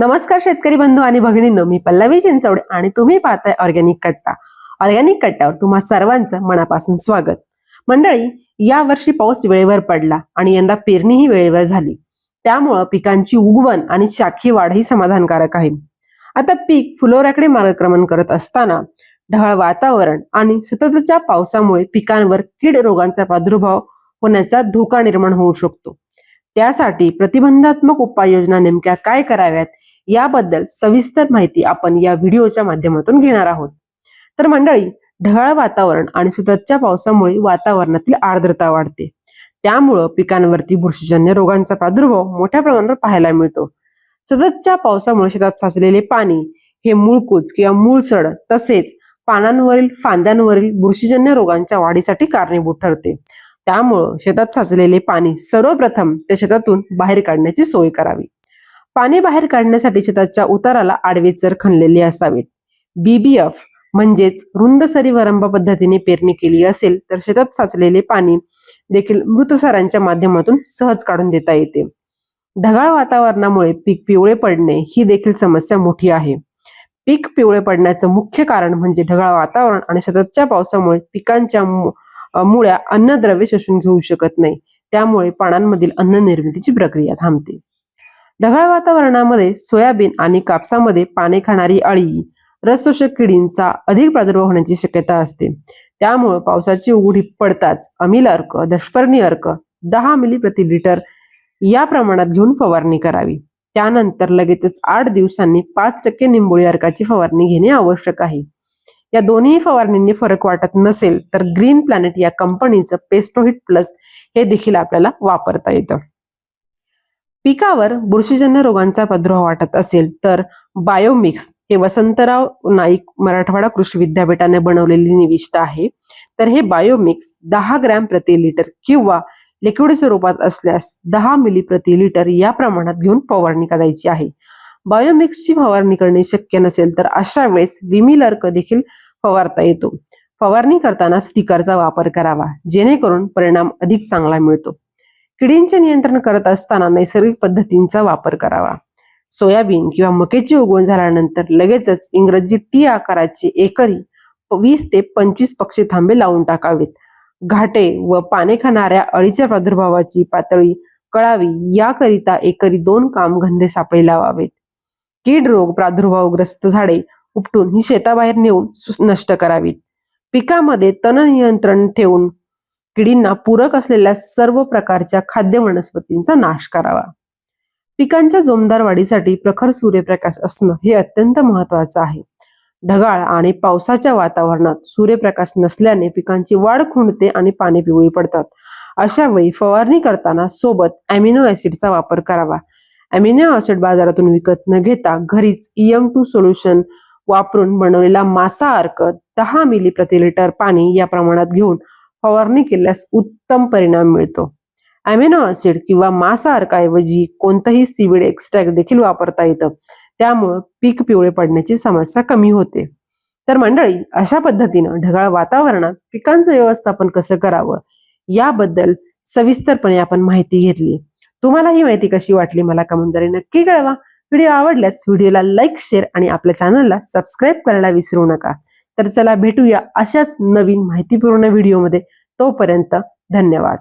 नमस्कार शेतकरी बंधू आणि भगिनींनो मी पल्लवी चिंचवडे आणि तुम्ही पाहताय ऑर्गॅनिक कट्टा. ऑर्गॅनिक कट्ट्यावर तुम्हा सर्वांचं मनापासून स्वागत. मंडळी या वर्षी पाऊस वेळेवर पडला आणि यंदा पेरणीही वेळेवर झाली. त्यामुळं पिकांची उगवण आणि शाखी वाढही समाधानकारक आहे. आता पीक फुलोऱ्याकडे मार्गक्रमण करत असताना ढगाळ वातावरण आणि सततच्या पावसामुळे पिकांवर कीड रोगांचा प्रादुर्भाव होण्याचा धोका निर्माण होऊ शकतो. त्यासाठी प्रतिबंधात्मक उपाययोजना नेमक्या काय कराव्यात याबद्दल सविस्तर माहिती आपण या व्हिडिओच्या माध्यमातून घेणार आहोत. तर मंडळी ढगाळ वातावरण आणि सततच्या पावसामुळे वातावरणातील आर्द्रता वाढते. त्यामुळं पिकांवरती बुरशीजन्य रोगांचा प्रादुर्भाव मोठ्या प्रमाणावर पाहायला मिळतो. सततच्या पावसामुळे शेतात साचलेले पाणी हे मूळकूच किंवा मूळसड तसेच पानांवरील फांद्यांवरील बुरशीजन्य रोगांच्या वाढीसाठी कारणीभूत ठरते. त्यामुळं शेतात साचलेले पाणी सर्वप्रथम त्या शेतातून बाहेर काढण्याची सोय करावी. पाणी बाहेर काढण्यासाठी शेताच्या उताराला आडवे चर खणलेले असावेत. बीबीएफ म्हणजेच रुंद सरी वरंभ पद्धतीने पेरणी केली असेल तर शेतात साचलेले पाणी देखील मृतसरांच्या माध्यमातून सहज काढून देता येते. ढगाळ वातावरणामुळे पीक पिवळे पडणे ही देखील समस्या मोठी आहे. पीक पिवळे पडण्याचं मुख्य कारण म्हणजे ढगाळ वातावरण आणि सततच्या पावसामुळे पिकांच्या मु- मुळ्या अन्नद्रव्य शोषून घेऊ शकत नाही. त्यामुळे पानांमधील अन्न निर्मितीची प्रक्रिया थांबते. ढगाळ वातावरणामध्ये सोयाबीन आणि कापसामध्ये पाने खाणारी अळी रसशोषक किडींचा अधिक प्रादुर्भाव होण्याची शक्यता असते. त्यामुळे पावसाची उघडी पडताच अमिल अर्क दशपर्णी अर्क दहा मिली प्रति लिटर या प्रमाणात घेऊन फवारणी करावी. त्यानंतर लगेचच आठ दिवसांनी पाच टक्के निंबोळी अर्काची फवारणी घेणे आवश्यक आहे. या दोन्ही फवारणींनी फरक वाटत नसेल तर ग्रीन प्लॅनेट या कंपनीचं पेस्टोहिट प्लस हे देखील आपल्याला वापरता येतं. पिकावर बुरशीजन्य रोगांचा प्रादुर्भाव वाटत असेल तर बायोमिक्स हे वसंतराव नाईक मराठवाडा कृषी विद्यापीठाने बनवलेली निविष्ट आहे. तर हे बायोमिक्स दहा ग्रॅम प्रति लिटर किंवा लिक्विड स्वरूपात असल्यास दहा मिली प्रति लिटर या प्रमाणात घेऊन फवारणी करायची आहे. बायोमिक्सची फवारणी करणे शक्य नसेल तर अशा वेळेस विमिल अर्क देखील फवारता येतो. फवारणी करताना स्टिकरचा वापर करावा जेणेकरून परिणाम अधिक चांगला मिळतो. किडींचे नियंत्रण करत असताना नैसर्गिक पद्धतींचा वापर करावा. सोयाबीन किंवा मकेची उगवण झाल्यानंतर लगेचच इंग्रजी टी आकाराचे एकरी वीस ते पंचवीस पक्षी थांबे लावून टाकावेत. घाटे व पाने खाणाऱ्या अळीच्या प्रादुर्भावाची पातळी कळावी याकरिता एकरी दोन कामगंधे सापळे लावावेत. कीड रोग प्रादुर्भावग्रस्त झाडे उपटून ही शेताबाहेर नेऊन नष्ट करावीत. पिकामध्ये तण नियंत्रण ठेवून किडींना पूरक असलेल्या सर्व प्रकारच्या खाद्य वनस्पतींचा नाश करावा. पिकांच्या जोमदार वाढीसाठी प्रखर सूर्यप्रकाश असणं हे अत्यंत महत्वाचं आहे. ढगाळ आणि पावसाच्या वातावरणात सूर्यप्रकाश नसल्याने पिकांची वाढ खुंडते आणि पाने पिवळी पडतात. अशा वेळी फवारणी करताना सोबत अॅमिनो ऍसिडचा वापर करावा. अॅमिनो ऍसिड बाजारातून विकत न घेता घरीच इएम टू सोल्युशन वापरून बनवलेला मासा अर्क दहा मिली प्रति लिटर पाणी या प्रमाणात घेऊन फवारणी केल्यास उत्तम परिणाम मिळतो. अमिनो ऍसिड किंवा मासा अर्काऐवजी कोणतंही सीविड एक्स्ट्रॅक्ट देखील वापरता येतं. त्यामुळं पीक पिवळे पडण्याची समस्या कमी होते. तर मंडळी अशा पद्धतीनं ढगाळ वातावरणात पिकांचं व्यवस्थापन कसं करावं? याबद्दल सविस्तरपणे आपण माहिती घेतली. तुम्हाला ही माहिती कशी वाटली मला कमेंटद्वारे नक्की कळवा. व्हिडिओ आवडल्यास व्हिडिओला लाईक शेअर आणि आपल्या चॅनलला सबस्क्राईब करायला विसरू नका. तर चला भेटूया अशाच नवीन माहितीपूर्ण व्हिडिओमध्ये तोपर्यंत धन्यवाद.